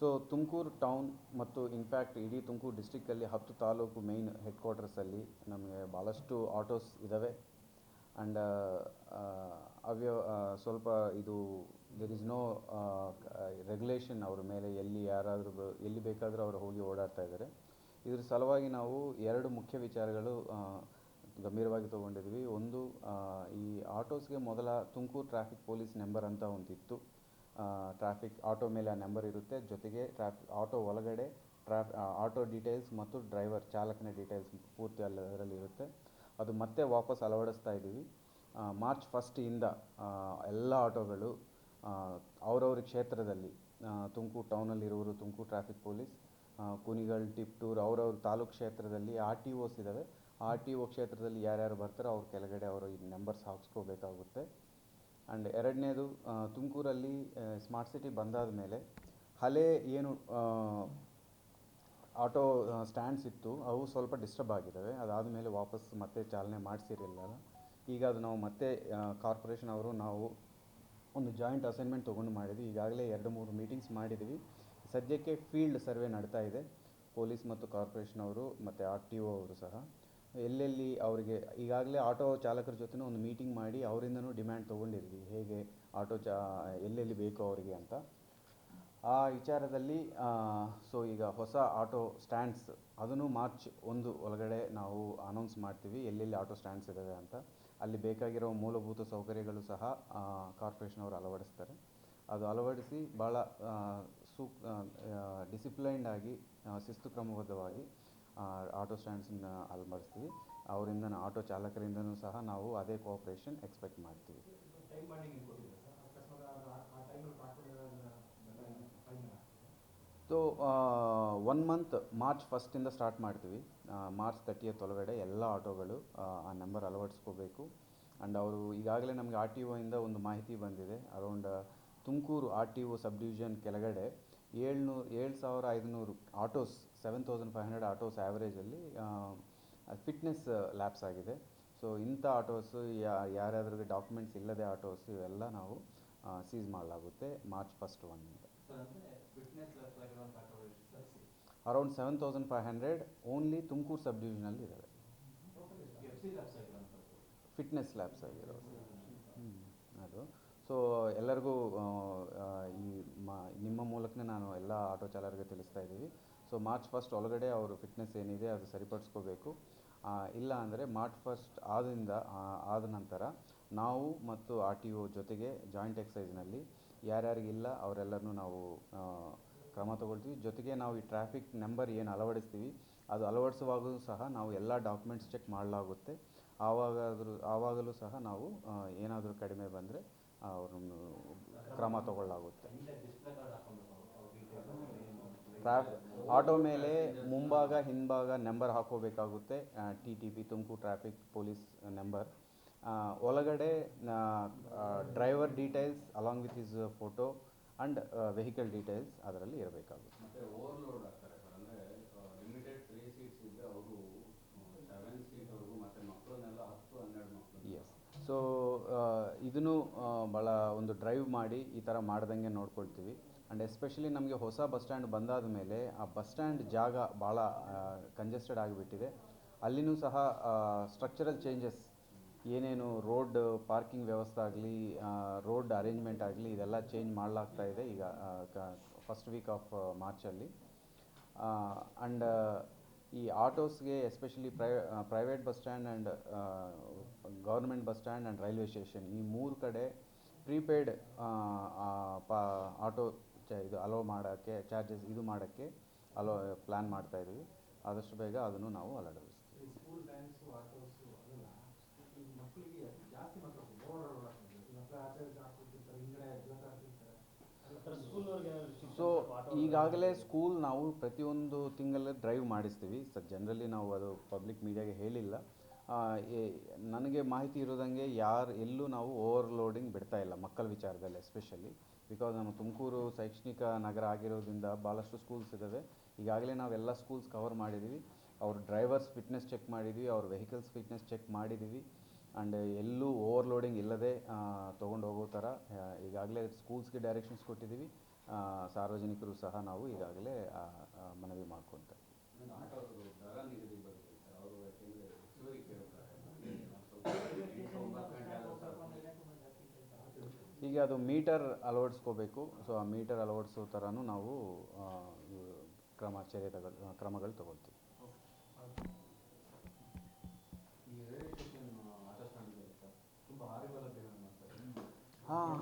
So Tumakuru town ಮತ್ತು in fact ಇಡೀ ತುಮಕೂರು ಡಿಸ್ಟಿಕ್ಕಲ್ಲಿ ಹತ್ತು ತಾಲೂಕು ಮೇಯ್ನ್ ಹೆಡ್ ಕ್ವಾರ್ಟರ್ಸಲ್ಲಿ ನಮಗೆ ಭಾಳಷ್ಟು ಆಟೋಸ್ ಇದ್ದಾವೆ ಆ್ಯಂಡ್ ಅವ್ಯ ಸ್ವಲ್ಪ ಇದು ದೆರ್ ಇಸ್ ನೋ ರೆಗ್ಯುಲೇಷನ್ ಅವ್ರ ಮೇಲೆ ಎಲ್ಲಿ ಯಾರಾದರೂ ಎಲ್ಲಿ ಬೇಕಾದರೂ ಅವರು ಹೋಗಿ ಓಡಾಡ್ತಾ ಇದ್ದಾರೆ. ಇದ್ರ ಸಲುವಾಗಿ ನಾವು ಎರಡು ಮುಖ್ಯ ವಿಚಾರಗಳು ಗಂಭೀರವಾಗಿ ತೊಗೊಂಡಿದ್ವಿ ಒಂದು ಈ ಆಟೋಸ್ಗೆ ಮೊದಲ ತುಮಕೂರು ಟ್ರಾಫಿಕ್ ಪೊಲೀಸ್ ನಂಬರ್ ಅಂತ ಒಂದಿತ್ತು. ಟ್ರಾಫಿಕ್ ಆಟೋ ಮೇಲೆ ಆ ನಂಬರ್ ಇರುತ್ತೆ. ಜೊತೆಗೆ ಟ್ರಾಫಿಕ್ ಆಟೋ ಒಳಗಡೆ ಟ್ರಾಫ್ ಆಟೋ ಡೀಟೇಲ್ಸ್ ಮತ್ತು ಡ್ರೈವರ್ ಚಾಲಕನ ಡೀಟೇಲ್ಸ್ ಪೂರ್ತಿ ಅಲ್ಲಿ ಅದರಲ್ಲಿ ಇರುತ್ತೆ. ಅದು ಮತ್ತೆ ವಾಪಸ್ ಅಳವಡಿಸ್ತಾ ಇದ್ದೀವಿ. ಮಾರ್ಚ್ ಫಸ್ಟಿಂದ ಎಲ್ಲ ಆಟೋಗಳು ಅವರವ್ರ ಕ್ಷೇತ್ರದಲ್ಲಿ ತುಮಕೂರು ಟೌನಲ್ಲಿರುವರು ತುಮಕೂರು ಟ್ರಾಫಿಕ್ ಪೊಲೀಸ್ ಕುನಿಗಲ್, ಟಿಪ್ಟೂರ್ ಅವ್ರವ್ರ ತಾಲೂಕು ಕ್ಷೇತ್ರದಲ್ಲಿ ಆರ್ ಟಿ ಓಸ್ ಇದ್ದಾವೆ ಆರ್ ಟಿ ಒ ಕ್ಷೇತ್ರದಲ್ಲಿ ಯಾರ್ಯಾರು ಬರ್ತಾರೋ ಅವ್ರ ಕೆಳಗಡೆ ಅವರು ಈ ನಂಬರ್ಸ್ ಹಾಕ್ಸ್ಕೋಬೇಕಾಗುತ್ತೆ. ಆ್ಯಂಡ್ ಎರಡನೇದು ತುಮಕೂರಲ್ಲಿ ಸ್ಮಾರ್ಟ್ ಸಿಟಿ ಬಂದಾದ ಮೇಲೆ ಹಳೆ ಏನು ಆಟೋ ಸ್ಟ್ಯಾಂಡ್ಸ್ ಇತ್ತು, ಅವು ಸ್ವಲ್ಪ ಡಿಸ್ಟರ್ಬ್ ಆಗಿದ್ದಾವೆ. ಅದಾದಮೇಲೆ ವಾಪಸ್ ಮತ್ತೆ ಚಾಲನೆ ಮಾಡಿಸಿರಲಿಲ್ಲ. ಈಗ ಅದು ನಾವು ಮತ್ತೆ ಕಾರ್ಪೊರೇಷನ್ ಅವರು ನಾವು ಒಂದು ಜಾಯಿಂಟ್ ಅಸೈನ್ಮೆಂಟ್ ತೊಗೊಂಡು ಮಾಡಿದ್ವಿ. ಈಗಾಗಲೇ ಎರಡು, ಮೂರು ಮೀಟಿಂಗ್ಸ್ ಮಾಡಿದ್ವಿ. ಸದ್ಯಕ್ಕೆ ಫೀಲ್ಡ್ ಸರ್ವೆ ನಡೀತಾ ಇದೆ. ಪೊಲೀಸ್ ಮತ್ತು ಕಾರ್ಪೊರೇಷನ್ ಅವರು ಮತ್ತು ಆರ್ ಟಿ ಒ ಅವರು ಸಹ. ಎಲ್ಲೆಲ್ಲಿ ಅವರಿಗೆ, ಈಗಾಗಲೇ ಆಟೋ ಚಾಲಕರ ಜೊತೆ ಒಂದು ಮೀಟಿಂಗ್ ಮಾಡಿ ಅವರಿಂದನೂ ಡಿಮ್ಯಾಂಡ್ ತೊಗೊಂಡಿದ್ವಿ. ಹೇಗೆ ಆಟೋ ಚಾ, ಎಲ್ಲೆಲ್ಲಿ ಬೇಕು ಅವರಿಗೆ ಅಂತ. ಆ ವಿಚಾರದಲ್ಲಿ ಸೊ ಈಗ ಹೊಸ ಆಟೋ ಸ್ಟ್ಯಾಂಡ್ಸ್ ಅದನ್ನು ಮಾರ್ಚ್ ಒಂದು ಒಳಗಡೆ ನಾವು ಅನೌನ್ಸ್ ಮಾಡ್ತೀವಿ. ಎಲ್ಲೆಲ್ಲಿ ಆಟೋ ಸ್ಟ್ಯಾಂಡ್ಸ್ ಇದ್ದಾವೆ ಅಂತ. ಅಲ್ಲಿ ಬೇಕಾಗಿರೋ ಮೂಲಭೂತ ಸೌಕರ್ಯಗಳು ಸಹ ಕಾರ್ಪೊರೇಷನ್ ಅವರು ಅಳವಡಿಸ್ತಾರೆ. ಅದು ಅಳವಡಿಸಿ ಭಾಳ ಸೂಕ್ ಡಿಸಿಪ್ಲೈನ್ಡ್ ಆಗಿ ಶಿಸ್ತು ಕ್ರಮಬದ್ಧವಾಗಿ ಆಟೋ ಸ್ಟ್ಯಾಂಡ್ಸನ್ನ ಅಳವಡಿಸ್ತೀವಿ ಅವರಿಂದ ಆಟೋ ಚಾಲಕರಿಂದನೂ ಸಹ ನಾವು ಅದೇ ಕೋಆಪ್ರೇಷನ್ ಎಕ್ಸ್ಪೆಕ್ಟ್ ಮಾಡ್ತೀವಿ. ಸೊ ಒನ್ ಮಂತ್ ಮಾರ್ಚ್ ಫಸ್ಟಿಂದ ಸ್ಟಾರ್ಟ್ ಮಾಡ್ತೀವಿ. ಮಾರ್ಚ್ ತರ್ಟಿಯತ್ ಒಳಗಡೆ ಎಲ್ಲ ಆಟೋಗಳು ಆ, ಆ ನಂಬರ್ ಅಳವಡಿಸ್ಕೋಬೇಕು. ಆ್ಯಂಡ್ ಅವರು ಈಗಾಗಲೇ ನಮಗೆ ಆರ್ ಟಿ ಒಯಿಂದ ಒಂದು ಮಾಹಿತಿ ಬಂದಿದೆ. Around Tumakuru R T O sub division ಕೆಳಗಡೆ ಏಳ್ನೂರು ಏಳು ಸಾವಿರ ಐದುನೂರು autos seven thousand five hundred autos ಆ್ಯಾವ್ರೇಜಲ್ಲಿ fitness labs ಆಗಿದೆ. ಸೊ ಇಂಥ ಆಟೋಸು ಯಾರ್ಯಾದ್ರಿಗೆ ಡಾಕ್ಯುಮೆಂಟ್ಸ್ ಇಲ್ಲದೆ ಆಟೋಸ್ ಇವೆಲ್ಲ ನಾವು ಸೀಸ್ ಮಾಡಲಾಗುತ್ತೆ March first ಒನ್ನಿಂದ around seven thousand five hundred only Tumakuru sub ಡಿವಿಷನಲ್ಲಿ ಇದ್ದಾವೆ ಫಿಟ್ನೆಸ್ ಲ್ಯಾಬ್ಸ್ ಆಗಿರೋದು. ಅದು. ಸೊ ಎಲ್ಲರಿಗೂ ಈ ಮಾ ನಿಮ್ಮ ಮೂಲಕನೇ ನಾನು ಎಲ್ಲ ಆಟೋ ಚಾಲಕರಿಗೆ ತಿಳಿಸ್ತಾ ಇದ್ದೀವಿ. ಸೊ ಮಾರ್ಚ್ ಫಸ್ಟ್ ಒಳಗಡೆ ಅವರು ಫಿಟ್ನೆಸ್ ಏನಿದೆ ಅದು ಸರಿಪಡಿಸ್ಕೋಬೇಕು. ಇಲ್ಲ ಅಂದರೆ ಮಾರ್ಚ್ ಫಸ್ಟ್ ಆದಿಂದ ಆದ ನಂತರ ನಾವು ಮತ್ತು ಆರ್ ಟಿ ಒ ಜೊತೆಗೆ ಜಾಯಿಂಟ್ ಎಕ್ಸೈಸ್ನಲ್ಲಿ ಯಾರ್ಯಾರಿಗಿಲ್ಲ ಅವರೆಲ್ಲರನ್ನೂ ನಾವು ಕ್ರಮ ತಗೊಳ್ತೀವಿ. ಜೊತೆಗೆ ನಾವು ಈ ಟ್ರಾಫಿಕ್ ನಂಬರ್ ಏನು ಅಳವಡಿಸ್ತೀವಿ, ಅದು ಅಳವಡಿಸುವಾಗಲೂ ಸಹ ನಾವು ಎಲ್ಲ ಡಾಕ್ಯುಮೆಂಟ್ಸ್ ಚೆಕ್ ಮಾಡಲಾಗುತ್ತೆ. ಆವಾಗಾದರೂ, ಆವಾಗಲೂ ಸಹ ನಾವು ಏನಾದರೂ ಕಡಿಮೆ ಬಂದರೆ ಅವ್ರನ್ನು ಕ್ರಮ ತಗೊಳ್ಳಾಗುತ್ತೆ. ಟ್ರಾಫ್ ಆಟೋ ಮೇಲೆ ಮುಂಭಾಗ ಹಿಂಭಾಗ number ಹಾಕೋಬೇಕಾಗುತ್ತೆ. T T P Tumakuru traffic police number. ಒಳಗಡೆ driver details along with his photo and vehicle details ಅದರಲ್ಲಿ ಇರಬೇಕಾಗುತ್ತೆ. ಎಸ್ ಸೊ ಇದನ್ನು ಭಾಳ ಒಂದು ಡ್ರೈವ್ ಮಾಡಿ ಈ ಥರ ಮಾಡ್ದಂಗೆ ನೋಡ್ಕೊಳ್ತೀವಿ. ಆ್ಯಂಡ್ ಎಸ್ಪೆಷಲಿ ನಮಗೆ ಹೊಸ ಬಸ್ ಸ್ಟ್ಯಾಂಡ್ ಬಂದಾದ ಮೇಲೆ ಆ ಬಸ್ ಸ್ಟ್ಯಾಂಡ್ ಜಾಗ ಭಾಳ ಕಂಜೆಸ್ಟೆಡ್ ಆಗಿಬಿಟ್ಟಿದೆ. ಅಲ್ಲಿನೂ ಸಹ ಸ್ಟ್ರಕ್ಚರಲ್ ಚೇಂಜಸ್ ಏನೇನು ರೋಡ್ ಪಾರ್ಕಿಂಗ್ ವ್ಯವಸ್ಥೆ ಆಗಲಿ ರೋಡ್ ಅರೇಂಜ್ಮೆಂಟ್ ಆಗಲಿ, ಇದೆಲ್ಲ ಚೇಂಜ್ ಮಾಡಲಾಗ್ತಾ ಇದೆ ಈಗ ಫಸ್ಟ್ ವೀಕ್ ಆಫ್ ಮಾರ್ಚಲ್ಲಿ ಆ್ಯಂಡ್ ಈ ಆಟೋಸ್ಗೆ especially fry private bus stand and government bus stand and railway station ಈ ಮೂರು ಕಡೆ ಪ್ರೀಪೇಯ್ಡ್ ಆಟೋ ಚ ಇದು ಅಲೋ ಮಾಡೋಕ್ಕೆ ಚಾರ್ಜಸ್ ಇದು ಮಾಡೋಕ್ಕೆ ಅಲೋ ಪ್ಲ್ಯಾನ್ ಮಾಡ್ತಾ ಇದ್ದೀವಿ ಆದಷ್ಟು ಬೇಗ ಅದನ್ನು ನಾವು ಹಾಕ್ತಿರ್ತಾರೆ ಸೊ ಈಗಾಗಲೇ ಸ್ಕೂಲ್ ನಾವು ಪ್ರತಿಯೊಂದು ತಿಂಗಳು ಡ್ರೈವ್ ಮಾಡಿಸ್ತೀವಿ. ಸರ್ ಜನರಲಿ ನಾವು ಅದು ಪಬ್ಲಿಕ್ ಮೀಡಿಯಾಗೆ ಹೇಳಿಲ್ಲ. ನನಗೆ ಮಾಹಿತಿ ಇರೋದಂಗೆ ಯಾರು, ಎಲ್ಲೂ ನಾವು ಓವರ್ಲೋಡಿಂಗ್ ಬಿಡ್ತಾ ಇಲ್ಲ ಮಕ್ಕಳ ವಿಚಾರದಲ್ಲಿ ಎಸ್ಪೆಷಲಿ ಬಿಕಾಸ್ ನಮ್ಮ ತುಮಕೂರು ಶೈಕ್ಷಣಿಕ ನಗರ ಆಗಿರೋದ್ರಿಂದ ಭಾಳಷ್ಟು ಸ್ಕೂಲ್ಸ್ ಇದ್ದಾವೆ ಈಗಾಗಲೇ ನಾವೆಲ್ಲ ಸ್ಕೂಲ್ಸ್ ಕವರ್ ಮಾಡಿದ್ದೀವಿ ಅವ್ರ ಡ್ರೈವರ್ಸ್ ಫಿಟ್ನೆಸ್ ಚೆಕ್ ಮಾಡಿದ್ದೀವಿ ಅವ್ರ ವೆಹಿಕಲ್ಸ್ ಫಿಟ್ನೆಸ್ ಚೆಕ್ ಮಾಡಿದ್ದೀವಿ ಆ್ಯಂಡ್ ಎಲ್ಲೂ ಓವರ್ಲೋಡಿಂಗ್ ಇಲ್ಲದೆ ತೊಗೊಂಡು ಹೋಗೋ ಥರ ಈಗಾಗಲೇ ಸ್ಕೂಲ್ಸ್ಗೆ ಡೈರೆಕ್ಷನ್ಸ್ ಕೊಟ್ಟಿದ್ದೀವಿ ಸಾರ್ವಜನಿಕರು ಸಹ ನಾವು ಈಗಾಗಲೇ ಮನವಿ ಮಾಡ್ಕೊತಾರೆ ಈಗ ಅದು ಮೀಟರ್ ಅಳವಡಿಸ್ಕೋಬೇಕು. ಸೊ ಆ ಮೀಟರ್ ಅಳವಡಿಸೋ ಥರನೂ ನಾವು ಕ್ರಮ ಚರ್ಯ ತಗೊಳ್ ಕ್ರಮಗಳು ತಗೊಳ್ತೀವಿ. ಹಾಂ.